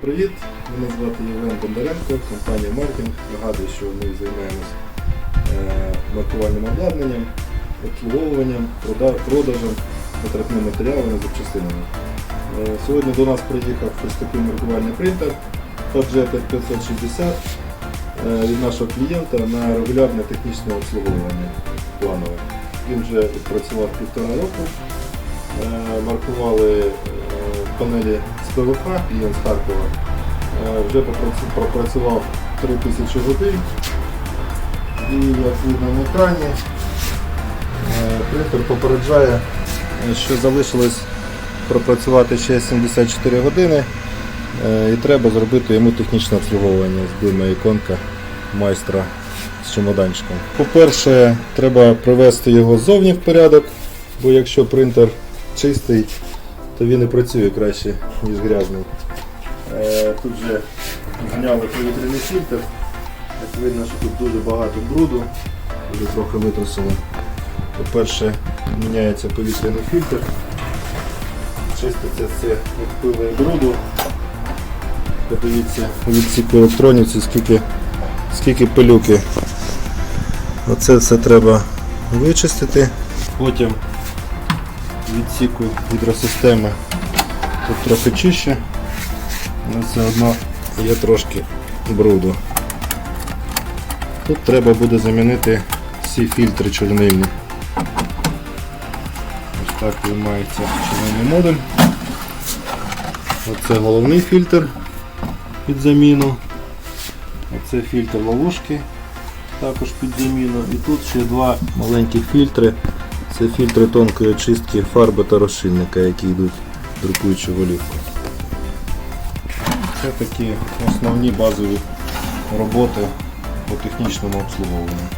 Привіт, мене звати Євген Бондаренко, компанія Маркінг. Нагадую, що ми займаємося е, маркувальним обладнанням, обслуговуванням, продажем витратними матеріалами, запчастинами. Е, Сьогодні до нас приїхав ось такий маркувальний принтер PG 560 е, від нашого клієнта на регулярне технічне обслуговування планове. Він вже працював півтора року. Маркували панелі ПВХ, клієнт з Харкова. Е, Вже пропрацював 3000 годин. І як видно на екрані, е, принтер попереджає, е, що залишилось пропрацювати ще 74 години. е, І треба зробити йому технічне обслуговування з іконка майстра з чемоданчиком. По-перше, треба привести його ззовні в порядок, бо якщо принтер чистий, то він і працює краще, ніж грязний. Е, Тут вже зняли повітряний фільтр. Як видно, що тут дуже багато бруду, вже трохи витрусило. По-перше, міняється повітряний фільтр, чиститься все від пили і бруду. Подивіться у відсіку електроніці, скільки, скільки пилюки. Оце все треба вичистити. Потім відсіку гідросистеми тут трохи чище, але все одно є трошки бруду. Тут треба буде замінити всі фільтри чорнильні. Ось так виймається чорнильний модуль. Оце головний фільтр під заміну. Оце фільтр ловушки також під заміну. І тут ще два маленькі фільтри. Це фільтри тонкої очистки фарби та розчинника, які йдуть в друкуючу голівку. Це такі основні базові роботи по технічному обслуговуванню.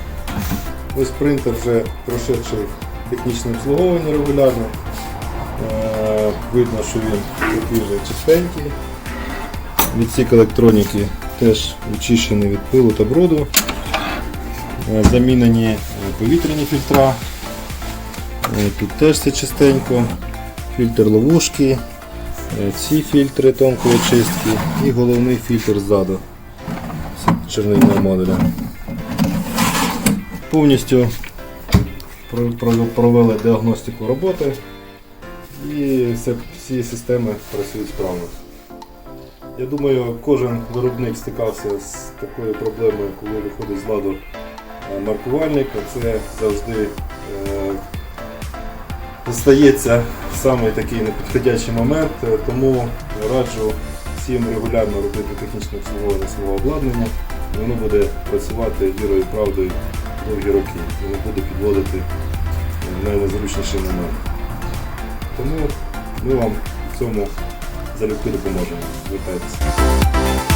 Ось принтер вже пройшовши технічне обслуговування регулярно. Е, Видно, що він такий вже чистенький. Відсік електроніки теж очищений від пилу та бруду. Е, Замінені е, повітряні фільтра. Е, Тут теж все чистенько. Фільтр ловушки, е, ці фільтри тонкої очистки і головний фільтр ззаду з чорнильного модуля. Повністю про- про- провели діагностику роботи і всі системи працюють справно. Я думаю, кожен виробник стикався з такою проблемою, коли виходить з ладу е, маркувальник, а це завжди е, стається саме такий непідходящий момент, е, тому раджу всім регулярно робити технічне обслуговування свого обладнання. Воно буде працювати вірою і правдою довгі роки не буде підводити найнезручніший момент. Тому ми вам в цьому залюбки допоможемо. Звертайтеся.